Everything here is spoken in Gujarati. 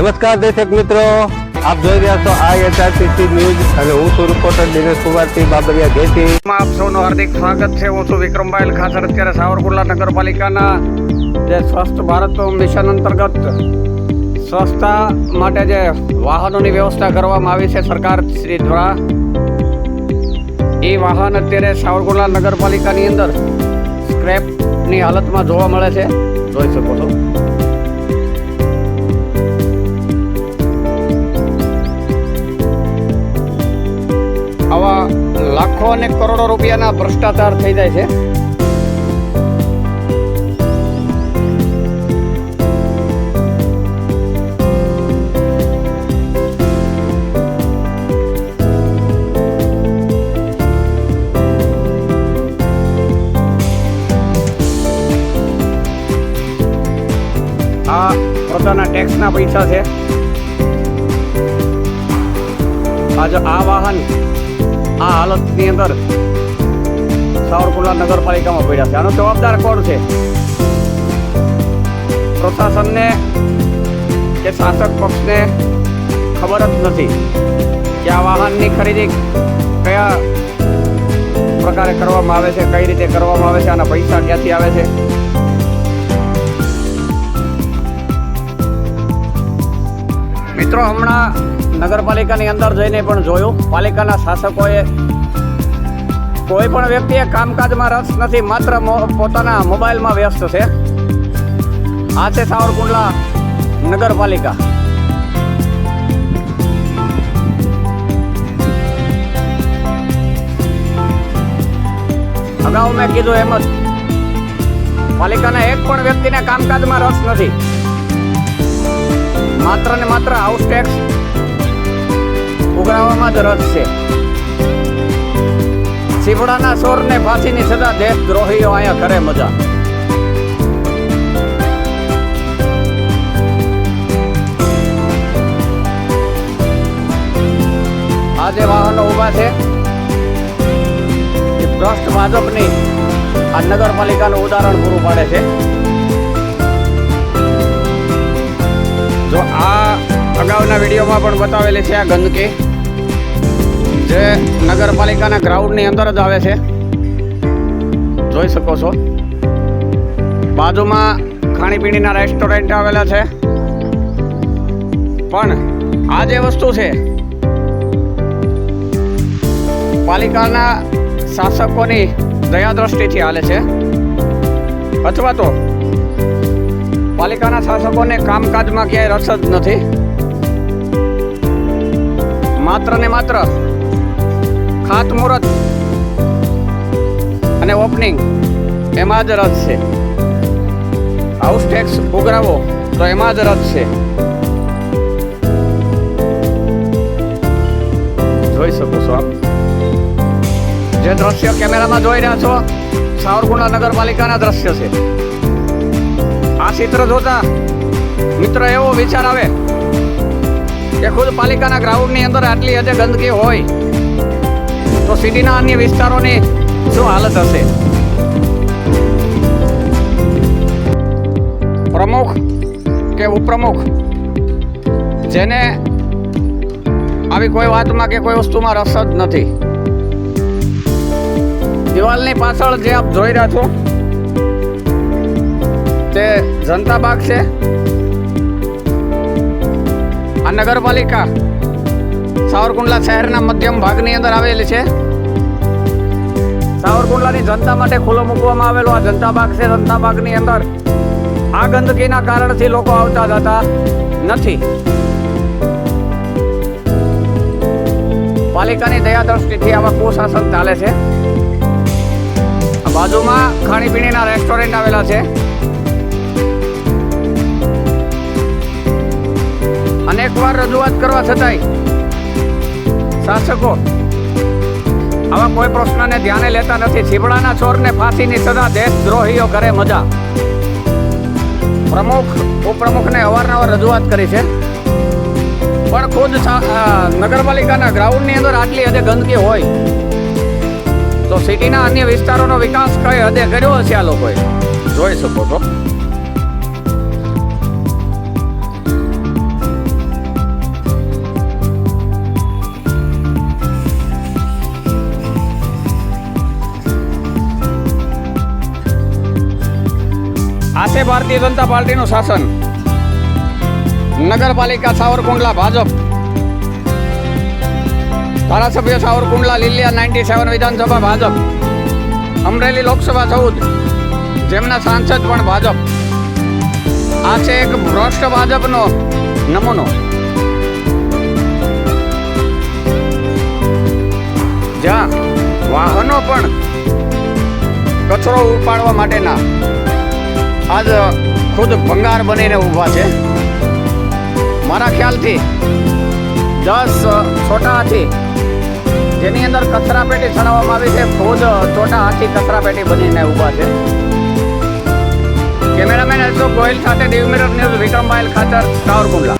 નમસ્કાર દર્શક મિત્રો, આપ જોઈ રહ્યા છો આ એચઆરટીસી ન્યૂઝ અને હું છું રિપોર્ટર દિનેશ કુમારસિંહ બાબરિયા. ઘેટી આપ સૌનું હાર્દિક સ્વાગત છે. હું છું વિક્રમભાઈ ખાસર અત્યારે સાવરકુંડલા નગરપાલિકાના જે સ્વસ્થ ભારત મિશન અંતર્ગત સ્વચ્છતા માટે જે વાહનોની વ્યવસ્થા કરવામાં આવી છે સરકાર શ્રી દ્વારા. એ વાહન અત્યારે સાવરકુંડલા નગરપાલિકાની અંદર સ્ક્રેપની હાલતમાં જોવા મળે છે. જોઈ શકો છો. લાખો અને કરોડો રૂપિયાના ભ્રષ્ટાચાર થઈ જાય છે. આ પોતાના ટેક્સના પૈસા છે. આજે આ વાહન આ હાલતની અંદર સાવરકુંડલા નગરપાલિકામાં પડ્યા છે. આનો જવાબદાર કોણ છે? પ્રશાસનને કે શાસક પક્ષને ખબર જ નથી કે આ વાહનની ખરીદી કયા પ્રકારે કરવામાં આવે છે, કઈ રીતે કરવામાં આવે છે, આના પૈસા ક્યાંથી આવે છે? મિત્રો, હમણાં નગરપાલિકાની અંદર જઈને પણ જોયું. પાલિકાના શાસકોએ કોઈ પણ વ્યક્તિએ કામકાજમાં રસ નથી, માત્ર પોતાના મોબાઈલમાં વ્યસ્ત છે. આ છે સાવરકુંડલા નગરપાલિકા. અગાઉ મેં કીધું એમ જ, પાલિકાના એક પણ વ્યક્તિને કામકાજમાં રસ નથી. માત્ર ને માત્ર હાઉસ ટેક્સ ઉઘરાવવામાં જ રસ છે. સીપડાના સોરને ફાંસીની સજા દેશદ્રોહીઓ અહીંયા કરે મજા. આજે વાહનો ઊભા છે. ભ્રષ્ટ ભાજપની આ નગરપાલિકાનું ઉદાહરણ પૂરું પાડે છે. જો આ અગાઉના વિડીયોમાં પણ બતાવેલી છે આ ગંદકી જે નગરપાલિકાના ગ્રાઉન્ડની અંદર જ આવે છે. જોઈ શકો છો. બાજુમાં ખાણીપીણીના રેસ્ટોરન્ટ આવેલા છે. પણ આ જે વસ્તુ છે, પાલિકાના શાસકોની દયાદ્રષ્ટિથી હાલે છે. અથવા તો પાલિકાના શાસકોને કામકાજમાં ક્યાંય રસ જ નથી. માત્ર ને માત્ર ખાતમુહૂર્ત અને ઓપનિંગ એમાં જ રદ છે. હાઉસ ટેક્સ ઉઘરાવો તો એમાં જ રદ છે. જોઈ શકો છો આપ. જે દ્રશ્ય કેમેરામાં જોઈ રહ્યા છો, સાવરકુંડલા નગરપાલિકાના દ્રશ્ય છે. આ ચિત્ર જોતા મિત્ર એવો વિચાર આવે કે ખુદ પાલિકાના ગ્રાઉન્ડની અંદર આટલી હદે ગંદકી હોય. તો સિટીના અન્ય વિસ્તારોની શું હાલત હશે? પ્રમુખ કે ઉપપ્રમુખ? જેને આવી કોઈ વાતમાં કે કોઈ વસ્તુમાં રસ જ નથી. દિવાલની પાછળ જે આપ જોઈ રહ્યા છો, તે જનતા બાગ છે. આ નગરપાલિકા સાવરકુંડલા શહેરના મધ્યમ ભાગની અંદર આવેલી છે. સાવરકુંડલાની જનતા માટે ખુલ્લો મૂકવામાં આવેલો આ જનતા બાગ છે. જનતા બાગની અંદર આ ગંદકીના કારણથી લોકો આવતા જતા નથી. પાલિકાની દયા દ્રષ્ટિથી આવા કુશાસન ચાલે છે. બાજુમાં ખાણીપીણીના રેસ્ટોરન્ટ આવેલા છે. અનેકવાર રજૂઆત કરવા છતાંય શાસકો. આવા કોઈ પ્રશ્નને ધ્યાને લેતા નથી. છીપડાના ચોરને ફાંસીની સજા દેશદ્રોહીઓ કરે મજા. પ્રમુખ, ઉપપ્રમુખને અવારનવાર રજૂઆત કરી છે. પણ ખુદ નગરપાલિકાના ગ્રાઉન્ડની અંદર આટલી હદે ગંદકી હોય તો સિટીના અન્ય વિસ્તારોનો વિકાસ કઈ હદે કર્યો હશે આ લોકોએ? જોઈ શકો છો. છે ભારતીય જનતા પાર્ટીનું શાસન. નગરપાલિકા સાવરકુંડલા, ભાજપ. ધારાસભ્ય સાવરકુંડલા, લીલિયા નાઇન્ટી સેવન વિધાનસભા, ભાજપ. અમરેલી લોકસભા ચૌદ, જેમના સાંસદ પણ ભાજપ. આ છે એક ભ્રષ્ટ ભાજપનો નમૂનો. જ્યાં વાહનો પણ કચરો ઉપાડવા માટેના આજ ખુદ ભંગાર બનીને ઊભા છે. મારા ખ્યાલથી દસ છોટા હાથી જેની અંદર કચરા પેટી ચડાવવામાં આવી છે, ખુદ છોટા હાથી કચરા પેટી બનીને ઊભા છે. કેમેરામેન અશોક ગોયલ સાથે દેવ મિરર ન્યૂઝ વિક્રમભાઈ ખાતર કાવરકુંડલા